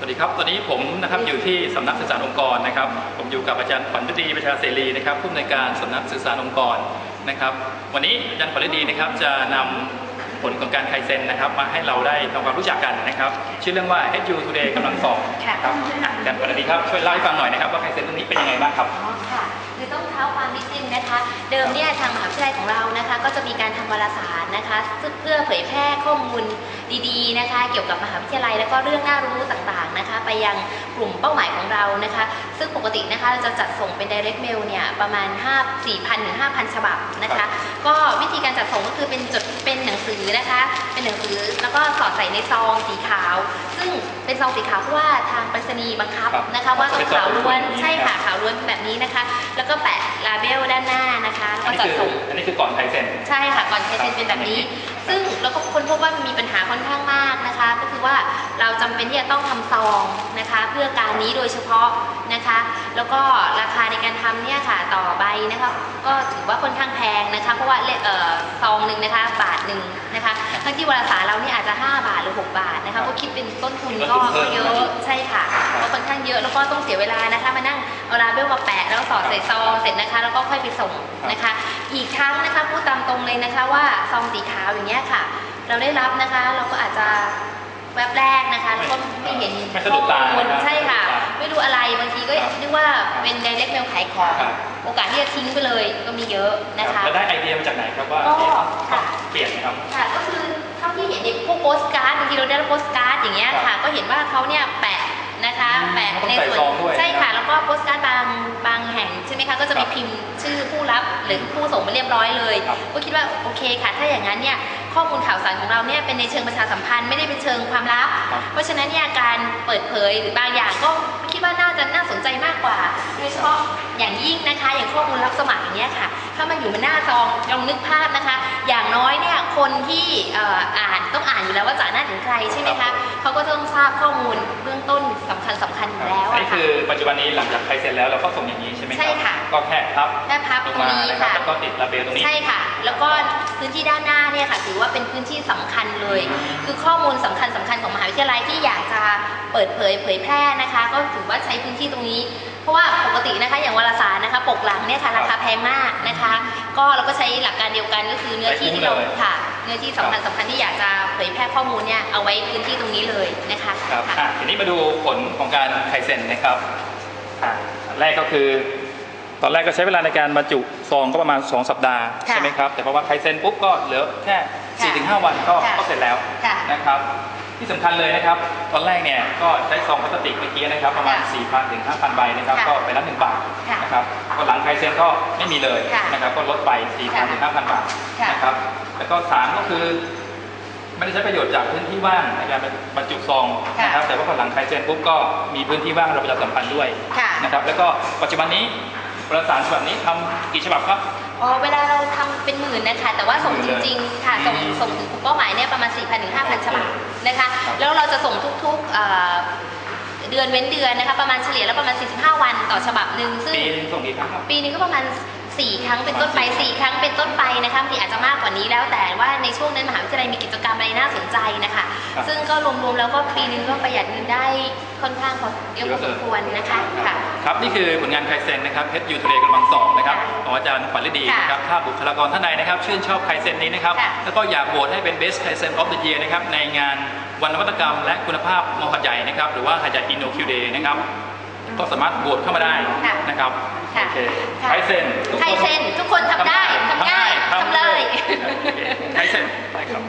สวัสดีครับ ตอนนี้ผมนะครับอยู่ที่สำนักสื่อสารองค์กรนะครับ ผมอยู่กับอาจารย์ขวัญฤดีประชาเสรีนะครับผู้อำนวยการสำนักสื่อสารองค์กรนะครับ วันนี้อาจารย์ขวัญฤดีนะครับจะนำผลของการไคเซนนะครับมาให้เราได้ทำความรู้จักกันนะครับ ชื่อเรื่องว่า HU Today กำลังสองค่ะครับอะอาจารย์ขวัญฤดีครับช่วยเล่าให้ฟังหน่อยนะครับว่าไคเซนเรื่องนี้เป็นยังไงบ้างครับอ๋อค่ะคือต้องเท้าความนิดนึงนะคะ เดิมเนี่ยทางมหาวิทยาลัยของเรานะคะ ก็จะมีการทำวารสารนะคะซึ่งเพื่อเผยแพร่ข้อมูล ดีๆนะคะ เกี่ยวกับมหาวิทยาลัย แล้วก็เรื่องน่ารู้ต่างๆนะคะ ไปยังกลุ่มเป้าหมายของเรานะคะ ซึ่งปกตินะคะเราจะจัดส่งเป็น direct mail เนี่ยประมาณ 5 4,000ถึง5,000 ฉบับนะครัคะบก็วิธีการจัดส่งก็คือเป็นจดเป็นหนังสือนะคะ เป็นหนังสือแล้วก็สอดใส่ในซองสีขาว ซึ่งเป็นซองสีขาวเพราะว่าทางไปรษณีย์บังคับครับนะคะว่าต้องขาวล้วนเป็นซองใช่ค่ะขาวล้วนแบบนี้นะคะ แล้วก็แปะลาเบลด้านหน้านะคะอัแล้วนก็นี้จัดคือส่งอันนี้คือก่อนไคเซนใช่ค่ะก่อนใช้เซ็นเป็นแบบนี้ ซึ่งเราก็ค้นพบว่ามันมีปัญหาค่อนข้างมากนะคะ ก็คือว่าเราจำเป็นที่จะต้องทำซองนะคะ เพื่อการนี้โดยเฉพาะนะคะ แล้วก็ราคาในการทำเนี่ยค่ะต่อใบนะคะก็ถือว่าค่อนข้างแพงนะคะ เพราะว่าเออซองหนึ่งนะคะบาทหนึ่งนะคะทั้งที่วารสารเราเนี่ยอาจจะ 5 บาทหรือ 6 บาทนะคะก็คิดเป็นต้นทุนก็ก็เยอะใช่ค่ะก็ค่อนข้างเยอะแล้วก็ต้องเสียเวลานะคะมานั่งเอาลาเบลมาแปะแล้วสอดใส่ซองเสร็จนะคะ แล้วก็ค่อยไปส่งนะคะ อีกครั้งนะคะพูดตามตรงเลยนะคะว่าซองสีขาวอย่างเงี้ยค่ะ เราได้รับนะคะ เราก็อาจจะแวบแรกนะคะแล้วก็ไม่เห็นไม่สะดุดตาข้อมูลนะครับใช่ค่ะครับไม่รู้อะไรบางทีก็ครับนึกว่าเป็น direct mail ขายของ ครับ โอกาสที่จะทิ้งไปเลยก็มีเยอะนะคะ แล้วได้ไอเดียมาจากไหนครับว่าก็เอ๊ะค่ะ เปลี่ยนนะครับ ค่ะก็คือเท่าที่เห็นในพวกโปสการ์ดบางทีเราได้รับโปสการ์ดอย่างเงี้ยครัค่ะบก็เห็นว่าเขาเนี่ยแปะ นะคะอืมแปะต้องในใส่ส่วนซองด้วยใช่ค่ะแล้วก็โปสการ์ดบางบางแห่งใช่ไหมคะก็จะมีครับพิมพ์ชื่อผู้รับหรือผู้ส่งไปเรียบร้อยเลยครับก็คิดว่าโอเคค่ะ ถ้าอย่างนั้นเนี่ยข้อมูลข่าวสารของเราเนี่ยเป็นในเชิงประชาสัมพันธ์ไม่ได้เป็นเชิงความลับครับ เพราะฉะนั้นเนี่ยการเปิดเผยหรือบางอย่างก็คิดว่าน่าจะน่าสนใจมากกว่าโดยเฉพาะอย่างยิ่งนะคะ อย่างข้อมูลรับสมัครอย่างเงี้ยค่ะ ถ้ามันอยู่บนหน้าซองลองนึกภาพนะคะ อย่างน้อยเนี่ยคนที่เอ่ออ่านต้องอ่านอยู่แล้วว่าจากหน้าถึงใครใช่ไหมครัคะบเขาก็ต้องทราบข้อมูลเบื้องต้นสำคัญสำคัญอยู่แล้วอันอะนี้ค่ะคือปัจจุบันนี้หลังจากไคเซนแล้วเราก็ส่งอย่างนี้ใช่ไหมครับใช่ค่ะก็แค่พับแค่พับลตงรงมานี้นะครับค่ะแล้วก็ติดลาเบลตรงนี้ใช่ค่ะ แล้วก็พื้นที่ด้านหน้าเนี่ยค่ะถือว่าเป็นพื้นที่สำคัญเลยอืมคือข้อมูลสำคัญสำคัญของมหาวิทยาลัยที่อยากจะเปิดเผยเผยแพร่นะคะ ก็ถือว่าใช้พื้นที่ตรงนี้ เพราะว่าปกตินะคะอย่างวารสารนะคะปกหลังเนี่ยค่ะราคาแพงมากนะคะ ก็เราก็ใช้หลักการเดียวกันก็คือเนื้อที่ที่เราใช้คุ้มเลยค่ะ เนื้อที่สำคัญสำคัญที่อยากจะเผยแพร่ข้อมูลเนี่ยเอาไว้พื้นที่ตรงนี้เลยนะคะครับค่ะอะทีนี้มาดูผลของการไคเซนนะครับอะอันแรกก็คือ ตอนแรกก็ใช้เวลาในการบรรจุซองก็ประมาณ 2 สัปดาห์ค่ะใช่ไหมครับแต่พอว่าไคเซนปุ๊บก็เหลือแค่ค่ะ4-5 วันก็ค่ะ ก็เสร็จแล้วค่ะ นะครับ ที่สำคัญเลยนะครับ ตอนแรกเนี่ยก็ใช้ซองพลาสติกเมื่อกี้นะครับ ประมาณค่ะ4,000 ถึง 5,000 ใบนะครับค่ะก็ไปละหนึ่งบาทค่ะนะครับก็หลังไคเซนก็ไม่มีเลยค่ะนะครับ ก็ลดไป 4,000 ถึง 5,000 บาทค่ะนะครับ แล้วก็สามก็คือไม่ได้ใช้ประโยชน์จากพื้นที่ว่างในการบรรจุซองนะครับ แต่ว่าพอหลังไคเซนปุ๊บก็มีพื้นที่ว่างเราประชาสัมพันธ์ด้วยค่ะนะครับ แล้วก็ปัจจุบันนี้ประสานฉบับนี้ทำกี่ฉบับครับอ๋อเวลาเราทำเป็นหมื่นนะคะแต่ว่าส่งจริงๆค่ะส่งอืมส่งถึงกลุ่มเป้าหมายเนี่ยประมาณ4,000 ถึง 5,000 ฉบับ นะคะครับแล้วเราจะส่งทุกๆเอ่อเดือนเว้นเดือนนะคะ ประมาณเฉลี่ยแล้วประมาณ 45 วันต่อฉบับหนึ่งซึ่งปีหนึงส่งกี่ครั้งครับ ปีนึงก็ประมาณ 4 ครั้งเป็นต้นไป 4 ครั้งเป็นต้นไปนะคะบางทีอาจจะมากกว่านี้แล้วแต่ว่าในช่วงนั้นมหาวิทยาลัยมีกิจกรรมอะไรน่าสนใจนะคะ ครับ ซึ่งก็รวมๆแล้วก็ปีนึงก็ประหยัดเงินได้ค่อนข้างพอเยอะพอสมควรนะคะค่ะ ครับ นี่คือผลงานไคเซนนะครับเพชรยูทูเดย์กำลังสองนะครับค่ะของอาจารย์ขวัญฤดีค่ะนะครับถ้าบุคลากรท่านใดนะครับ ชื่นชอบไคเซนนี้นะครับ ค่ะแล้วก็อยากโหวตให้เป็น Best Kaizen of the Year นะครับ ในงานวันนวัตกรรมและคุณภาพมหัดใหญ่นะครับ หรือว่าหัดใหญ่ Inno Q Day นะครับ ก็สามารถโหวตเข้ามาได้ค่ะ นะครับโอเคไทเซนทุกคเซนทุกคนทำได้ทำง่ายทำเลย โอเไทเซนได้ครับ